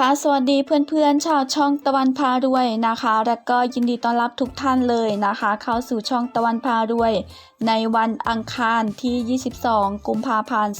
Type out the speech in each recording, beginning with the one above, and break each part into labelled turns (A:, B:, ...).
A: ค่ะสวัสดีเพื่อนๆ ชาวช่องตะวันพารวยนะคะ และก็ยินดีต้อนรับทุกท่านเลยนะคะ เข้าสู่ช่องตะวันพารวย ในวันอังคารที่ 22 กุมภาพันธ์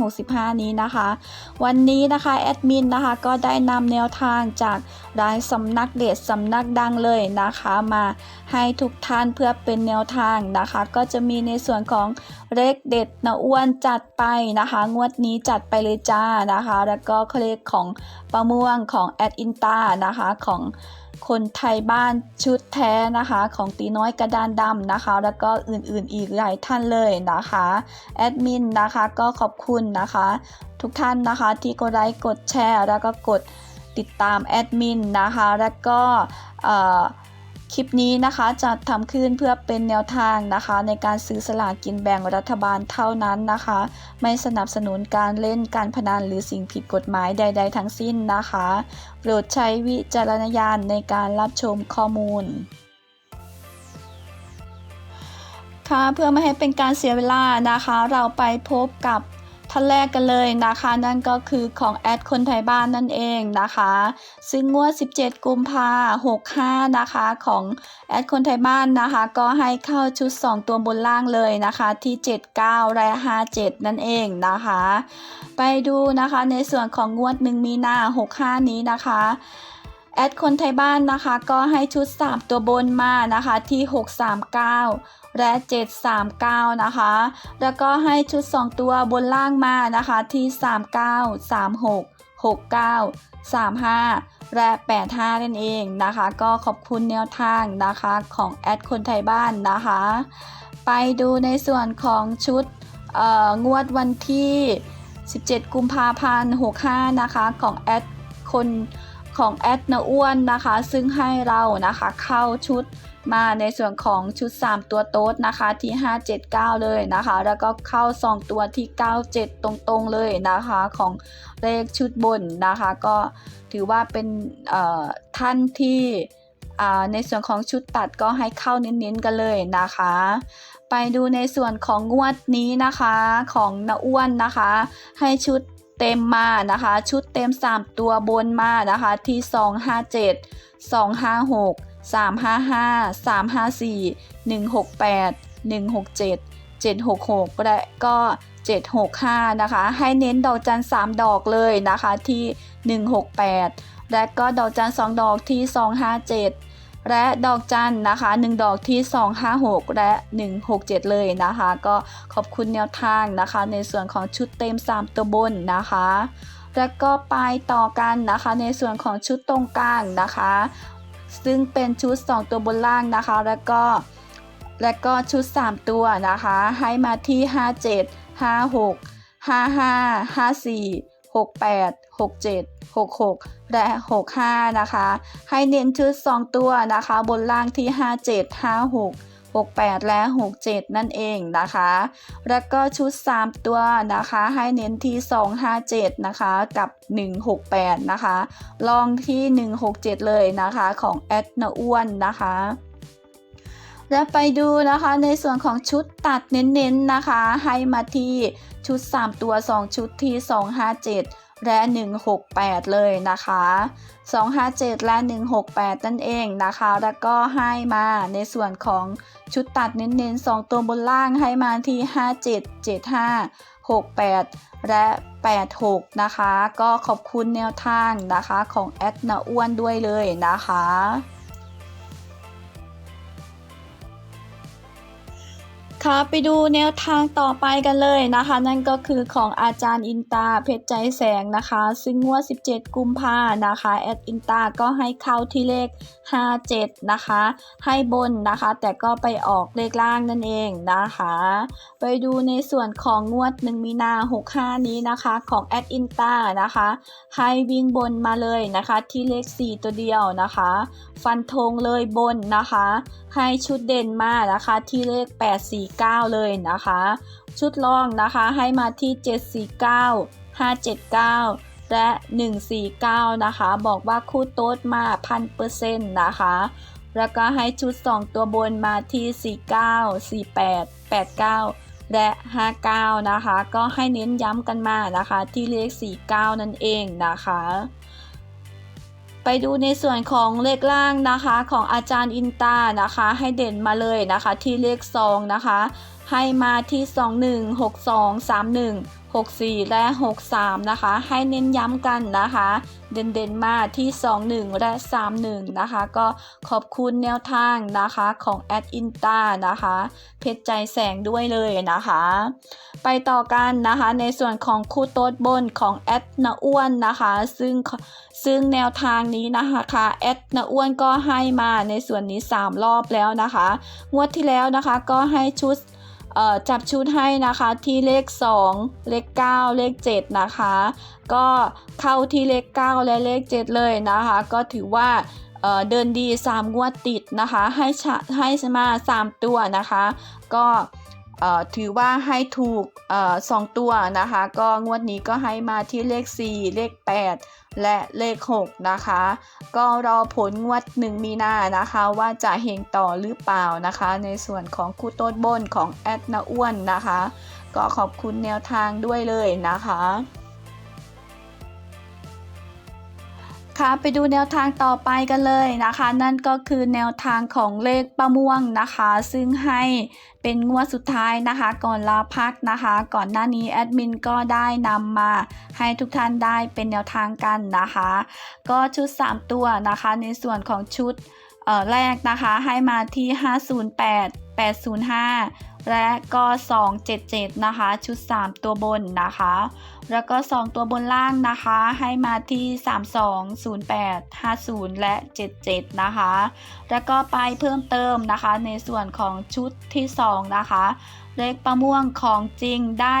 A: 2565 นี้นะคะ วันนี้นะคะแอดมินนะคะก็ได้นำแนวทางจากรายสำนักเด็ดสำนักดังเลยนะคะมาให้ทุกท่านเพื่อเป็นแนวทางนะคะ ก็จะมีในส่วนของเลขเด็ดนะอ้วนจัดไปนะคะ งวดนี้จัดไปเลยจ้านะคะ แล้วก็เลขของประม่วงของแอดอินตานะคะของคนไทยบ้านชุดแท้นะคะ ของตีน้อยกระดานดำนะคะ แล้วก็อื่นๆอีกหลายท่านเลยนะคะแอดมินนะคะก็ขอบคุณนะคะ ทุกท่านนะคะที่กดไลค์กดแชร์ แล้วก็กดติดตามแอดมินนะคะ แล้วก็เอ่อ คลิปนี้นะคะจะทำขึ้นเพื่อเป็นแนวทางนะคะ ในการซื้อสลากกินแบ่งรัฐบาลเท่านั้นนะคะ ไม่สนับสนุนการเล่นการพนันหรือสิ่งผิดกฎหมายใด ๆ ทั้งสิ้นนะคะ โปรดใช้วิจารณญาณในการรับชมข้อมูลค่ะเพื่อไม่ให้เป็นการเสียเวลานะคะ เราไปพบกับ ท่านแรกกันเลยนะคะ นั่นก็คือของแอดคนไทยบ้านนั่นเองนะคะ ซึ่งงวด 17 กุมภา65นะคะของแอดคนไทยบ้านนะคะ ก็ให้เข้าชุด 2 ตัวบนล่างเลยนะคะที่ 79 และ 57 นั่นเองนะคะ ไปดูนะคะในส่วนของงวด1มีนา65 นี้นะคะ แอดคนไทยบ้านนะคะก็ให้ชุด 3 ตัวบนมานะคะที่ 639 และ 739 นะคะ แล้วก็ให้ชุด 2 ตัวบนล่างมานะคะที่ 39 36 69 35 และ 85 นั่นเองนะคะ ก็ขอบคุณแนวทางนะคะของแอดคนไทยบ้านนะคะ ไปดูในส่วนของชุดงวดวันที่ 17 กุมภาพันธ์ 65 นะคะของแอดคน ของแอดนาอ้วนนะคะ ซึ่งให้เรานะคะเข้าชุดมาในส่วนของชุด 3 ตัวโต๊ดนะคะที่ 579 เลยนะคะ แล้วก็เข้า 2 ตัวที่ 97 ตรงๆเลยนะคะของเลขชุดบนนะคะ ก็ถือว่าเป็นท่านที่ในส่วนของชุดตัดก็ให้เข้าเน้นๆกันเลยนะคะ ไปดูในส่วนของงวดนี้นะคะของนาอ้วนนะคะ ให้ชุด เต็มมานะคะ ชุดเต็ม 3 ตัวบนมานะคะ ที่ 257 256 355 354 168 167 766 และก็ 765 นะคะ ให้เน้นดอกจัน3ดอกเลยนะคะที่ 168 และก็ดอกจัน2ดอกที่ 257 และดอกจันนะคะ 1 ดอกที่ 256 และ 167 เลยนะคะ ก็ขอบคุณแนวทางนะคะ ในส่วนของชุดเต็ม 3 ตัวบนนะคะแล้วก็ไปต่อกันนะคะในส่วนของชุดตรงกลางนะคะ ซึ่งเป็นชุด 2 ตัวบนล่างนะคะ แล้วก็และก็ชุด 3 ตัวนะคะ ให้มาที่ 57 56 55 54 68 67 66 และ 65 นะคะ ให้เน้นชุด 2 ตัวนะคะ บนล่างที่ 57 56 68 และ 67 นั่นเองนะคะ แล้วก็ชุด 3 ตัวนะคะ ให้เน้นที่ 257 นะคะกับ 168 นะคะ ลองที่ 167 เลยนะคะของแอดนาอ้วนนะคะ และไปดูนะคะในส่วนของชุดตัดเน้นๆนะคะ ให้มาที่ชุด 3 ตัว 2 ชุดที่ 257 และ 168 เลยนะคะ 257 และ 168 นั่นเองนะคะ แล้วก็ให้มาในส่วนของชุดตัดเน้นๆ 2 ตัวบนล่างให้มาที่ 57 75 68 และ 86 นะคะ ก็ขอบคุณแนวทางนะคะของแอดนาอ้วนด้วยเลยนะคะ ค่ะไปดูแนวทางต่อไปกันเลยนะคะ นั่นก็คือของอาจารย์อินตาเพชรใจแสงนะคะ ซึ่งงวด 17 กุมภานะคะแอดอินตาก็ให้เข้าที่เลข 57 นะคะ ให้บนนะคะ แต่ก็ไปออกเลขล่างนั่นเองนะคะ ไปดูในส่วนของงวด 1 มีนา 65 นี้นะคะของแอดอินตานะคะให้วิ่งบนมาเลยนะคะที่เลข 4 ตัวเดียวนะคะ ฟันธงเลยบนนะคะ ให้ชุดเด่นมานะคะที่เลข 849 เลยนะคะ ชุดรองนะคะให้มาที่ 749 579 และ 149 นะคะ บอกว่าคู่โต๊ดมาพันเปอร์เซ็นต์นะคะ แล้วก็ให้ชุด 2 ตัวบนมาที่ 49 48 89และ 59 นะคะ ก็ให้เน้นย้ำกันมานะคะ ที่เลข 49 นั่นเองนะคะ ไปดูในส่วนของเลขล่างนะคะของอาจารย์อินตานะคะ ให้เด่นมาเลยนะคะ ที่เลข2นะคะ ให้มาที่ 21 62 31 64 และ 63 นะคะ ให้เน้นย้ำกันนะคะ เด่นๆมาที่ 21 และ 31 นะคะ ก็ขอบคุณแนวทางนะคะของแอดอินตานะคะ เพชรใจแสงด้วยเลยนะคะ ไปต่อกันนะคะในส่วนของคู่โต๊ดบนของแอดนาอ้วนนะคะ ซึ่งซึ่งแนวทางนี้นะคะแอดนาอ้วนก็ให้มาในส่วนนี้ 3 รอบแล้วนะคะ งวดที่แล้วนะคะก็ให้ชุด จับชุดให้นะคะที่เลข 2 เลข 9 เลข 7 นะคะ ก็เข้าที่เลข 9 และเลข 7 เลยนะคะ ก็ถือว่าเเดินดี 3 งวดติดนะคะ ให้ให้มา 3 ตัวนะคะ ก็ ถือว่าให้ถูกอสองตัวนะคะ ก็งวดนี้ก็ให้มาที่เลข 4 เลข 8 และเลข 6 นะคะ ก็รอผลงวด 1 มีนานะคะว่าจะเฮงต่อหรือเปล่านะคะ ในส่วนของคู่โต้นบนของแอดนาอ้วนนะคะ ก็ขอบคุณแนวทางด้วยเลยนะคะ ไปดูแนวทางต่อไปกันเลยนะคะ นั่นก็คือแนวทางของเลขประม่วงนะคะ ซึ่งให้เป็นงวดสุดท้ายนะคะ ก่อนลาพักนะคะ ก่อนหน้านี้แอดมินก็ได้นำมาให้ทุกท่านได้เป็นแนวทางกันนะคะ ก็ชุด 3 ตัวนะคะ ในส่วนของชุดแรกนะคะให้มาที่ 508 805 และก็ 277 นะคะ ชุด 3 ตัวบนนะคะ แล้วก็ 2 ตัวบนล่างนะคะ ให้มาที่ 32 08 50 และ 77 นะคะ แล้วก็ไปเพิ่มเติมนะคะ ในส่วนของชุดที่ 2 นะคะ เลขประม่วงของจริงได้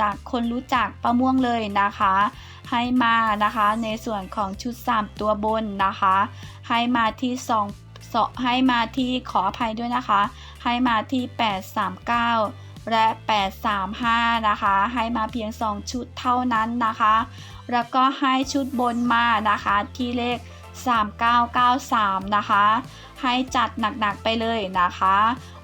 A: จากคนรู้จักประม่วงเลยนะคะ ให้มานะคะในส่วนของชุด 3 ตัวบนนะคะ ให้มาที่2ส ให้มาที่ขออภัยด้วยนะคะ ให้มาที่ 839 และ 835 นะคะ ให้มาเพียง 2 ชุดเท่านั้นนะคะ แล้วก็ให้ชุดบนมานะคะที่เลข 3993 นะคะ ให้จัดหนักๆไปเลยนะคะ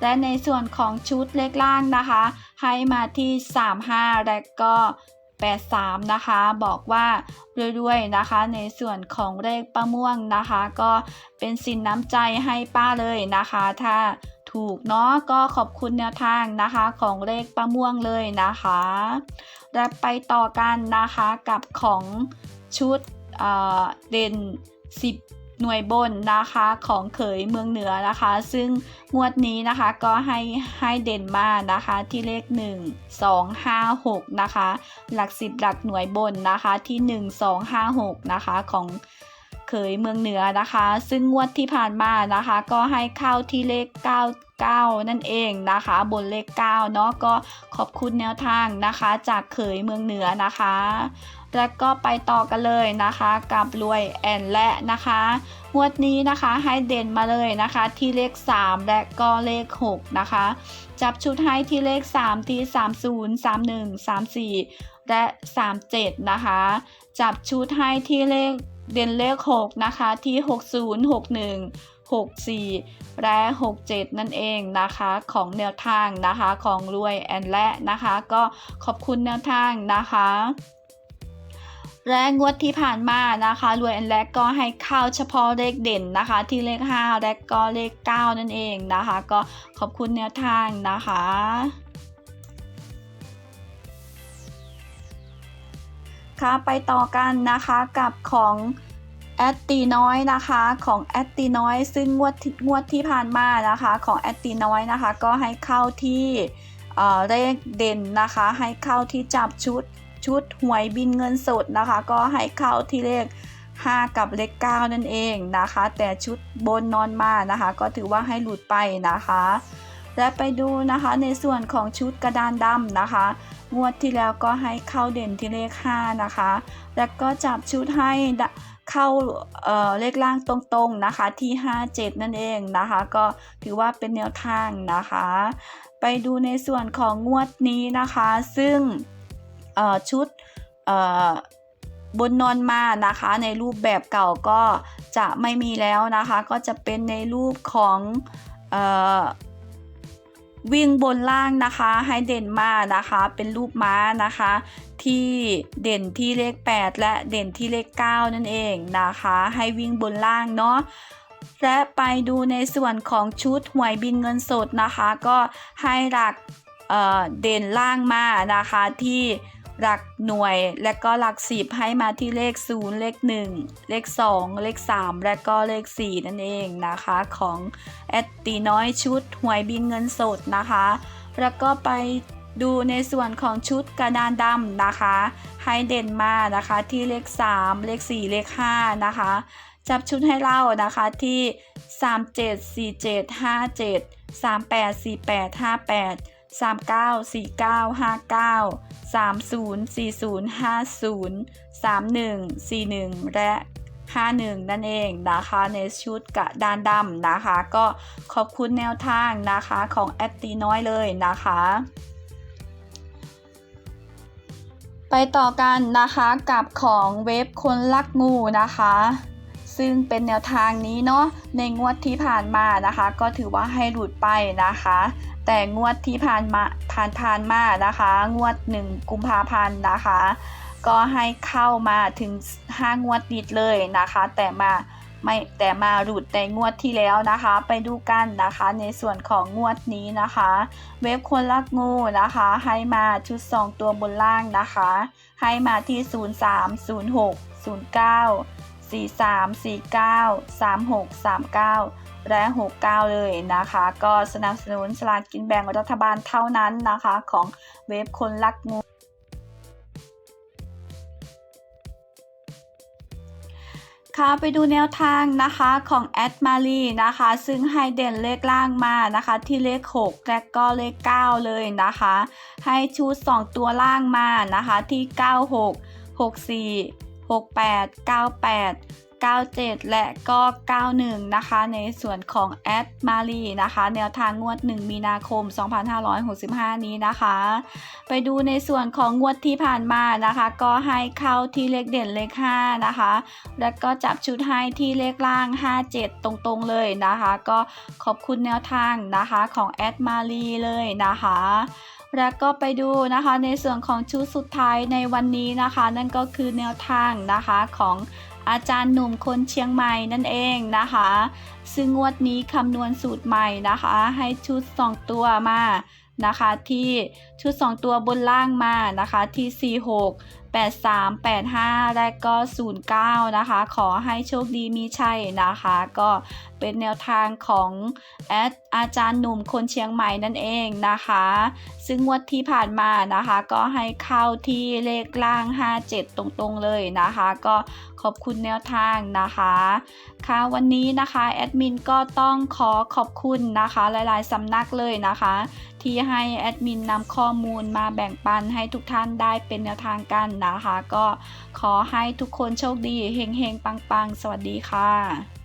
A: และในส่วนของชุดเลขล่างนะคะ ให้มาที่ 35 และก็ 83 นะคะ บอกว่าเรื่อยๆนะคะ ในส่วนของเลขป้าม่วงนะคะ ก็เป็นสินน้ำใจให้ป้าเลยนะคะ ถ้าถูกเนาะก็ขอบคุณแนวทางนะคะของเลขป้าม่วงเลยนะคะและไปต่อกันนะคะกับของชุดเด่น 10 หน่วยบนนะคะของเขยเมืองเหนือนะคะ ซึ่งงวดนี้นะคะก็ให้ให้เด่นมานะคะที่เลข 1 2 5 6นะคะหลัก 10 หลักหน่วยบนนะคะที่ 1 2 5 6นะคะของ เขยเมืองเหนือนะคะ ซึ่งงวดที่ผ่านมานะคะ ก็ให้เข้าที่เลข 9 9 นั่นเองนะคะ บนเลข9เนาะก็ขอบคุณแนวทางนะคะ จากเขยเมืองเหนือนะคะ แล้วก็ไปต่อกันเลยนะคะ กับรวยแอนและนะคะงวดนี้นะคะให้เด่นมาเลยนะคะ ที่เลข 3 และก็เลข 6 นะคะ จับชุดให้ที่เลข 3 ที่ 30 31 34 และ 37 นะคะ จับชุดให้ที่เลข เด่นเลข 6 นะคะที่ 60 61 64 และ 67 นั่นเองนะคะของแนวทางนะคะของรวยแอนและนะคะก็ขอบคุณแนวทางนะคะและงวดที่ผ่านมานะคะรวยแอนและก็ให้เข้าเฉพาะเลขเด่นนะคะ ที่เลข 5 และก็เลข 9 นั่นเองนะคะ ก็ขอบคุณแนวทางนะคะ ค่ะไปต่อกันนะคะกับของแอตตีน้อยนะคะของแอตตีน้อย ซึ่งงวดที่งวดที่ผ่านมานะคะของแอตตีน้อยนะคะก็ให้เข้าที่เอ่อเลขเด่นนะคะให้เข้าที่จับชุดชุดหวยบินเงินสดนะคะ ก็ให้เข้าที่เลข 5 กับเลข 9 นั่นเองนะคะ แต่ชุดบนนอนมานะคะ ก็ถือว่าให้หลุดไปนะคะ และไปดูนะคะในส่วนของชุดกระดานดำนะคะ งวดที่แล้วก็ให้เข้าเด่นที่เลข 5 นะคะ แล้วก็จับชุดให้เข้าเเลขล่างตรงๆนะคะที่ 57 นั่นเองนะคะ ก็ถือว่าเป็นแนวทางนะคะ ไปดูในส่วนของงวดนี้นะคะ ซึ่งชุดบนนอนมานะคะในรูปแบบเก่าก็จะไม่มีแล้วนะคะ ก็จะเป็นในรูปของ วิ่งบนล่างนะคะให้เด่นมานะคะ เป็นรูปม้านะคะ ที่เด่นที่เลข 8 และเด่นที่เลข 9 นั่นเองนะคะ ให้วิ่งบนล่างเนาะและไปดูในส่วนของชุดหวยบินเงินสดนะคะ ก็ให้หลักเเด่นล่างมานะคะที่ หลักหน่วยและก็หลักสิบให้มาที่เลข 0 เลข 1 เลข 2 เลข 3 และก็เลข 4 นั่นเองนะคะ ของแอดตีน้อยชุดหวยบินเงินสดนะคะ แล้วก็ไปดูในส่วนของชุดกระดานดำนะคะให้เด่นมานะคะที่เลข 3 เลข 4 เลข 5 นะคะ จับชุดให้เรานะคะที่ 37 47 394959 30 40 50 31 41 และ 51 นั่นเองนะคะในชุดกระดานดำนะคะ ก็ขอบคุณแนวทางนะคะของแอดตีน้อยเลยนะคะไปต่อกันนะคะกับของเว็บคนลักงูนะคะ ซึ่งเป็นแนวทางนี้เนาะในงวดที่ผ่านมานะคะ ก็ถือว่าให้หลุดไปนะคะ แต่งวดที่ผ่านมาผ่านผ่านมานะคะ งวด 1 กุมภาพันธ์นะคะ ก็ให้เข้ามาถึง 5 งวดติดเลยนะคะ แต่มาไม่แต่มาหลุดในงวดที่แล้วนะคะ ไปดูกันนะคะ ในส่วนของงวดนี้นะคะ เว็บคนลักงูนะคะ ให้มาชุด 2 ตัวบนล่างนะคะ ให้มาที่ 03 06 09 43 49 36 39 และ 69 เลยนะคะ ก็สนับสนุนสลากกินแบ่งรัฐบาลเท่านั้นนะคะ ของเว็บคนลักงูค่ะไปดูแนวทางนะคะของแอดมารีนะคะ ซึ่งให้เด่นเลขล่างมานะคะ ที่เลข 6 และก็เลข 9 เลยนะคะ ให้ชุด 2 ตัวล่างมานะคะที่ 96 64 68 98 97 และก็ 91 นะคะ ในส่วนของแอดมารีนะคะ แนวทางงวด 1 มีนาคม 2565 นี้นะคะ ไปดูในส่วนของงวดที่ผ่านมานะคะ ก็ให้เข้าที่เลขเด่นเลข 5 นะคะ แล้วก็จับชุดให้ที่เลขล่าง 57 ตรงๆเลยนะคะ ก็ขอบคุณแนวทางนะคะของแอดมารีเลยนะคะแล้วก็ไปดูนะคะในส่วนของชุดสุดท้ายในวันนี้นะคะ นั่นก็คือแนวทางนะคะของ อาจารย์หนุ่มคนเชียงใหม่นั่นเองนะคะ ซึ่งงวดนี้คำนวณสูตรใหม่นะคะ ให้ชุด 2 ตัวมานะคะที่ชุด 2 ตัวบนล่างมานะคะที่ 46 83 85 และก็ 09 นะคะ ขอให้โชคดีมีชัยนะคะ ก็เป็นแนวทางของแอดอาจารย์หนุ่มคนเชียงใหม่นั่นเองนะคะ ซึ่งงวดที่ผ่านมานะคะ ก็ให้เข้าที่เลขล่าง 57 ตรงๆเลยนะคะ ก็ขอบคุณแนวทางนะคะค่ะวันนี้นะคะแอดมินก็ต้องขอขอบคุณนะคะ หลายๆสำนักเลยนะคะ ที่ให้แอดมินนำข้อมูลมาแบ่งปันให้ทุกท่านได้เป็นแนวทางกันนะนะคะ ก็ขอให้ทุกคนโชคดีเฮงๆ ปังๆ สวัสดีค่ะ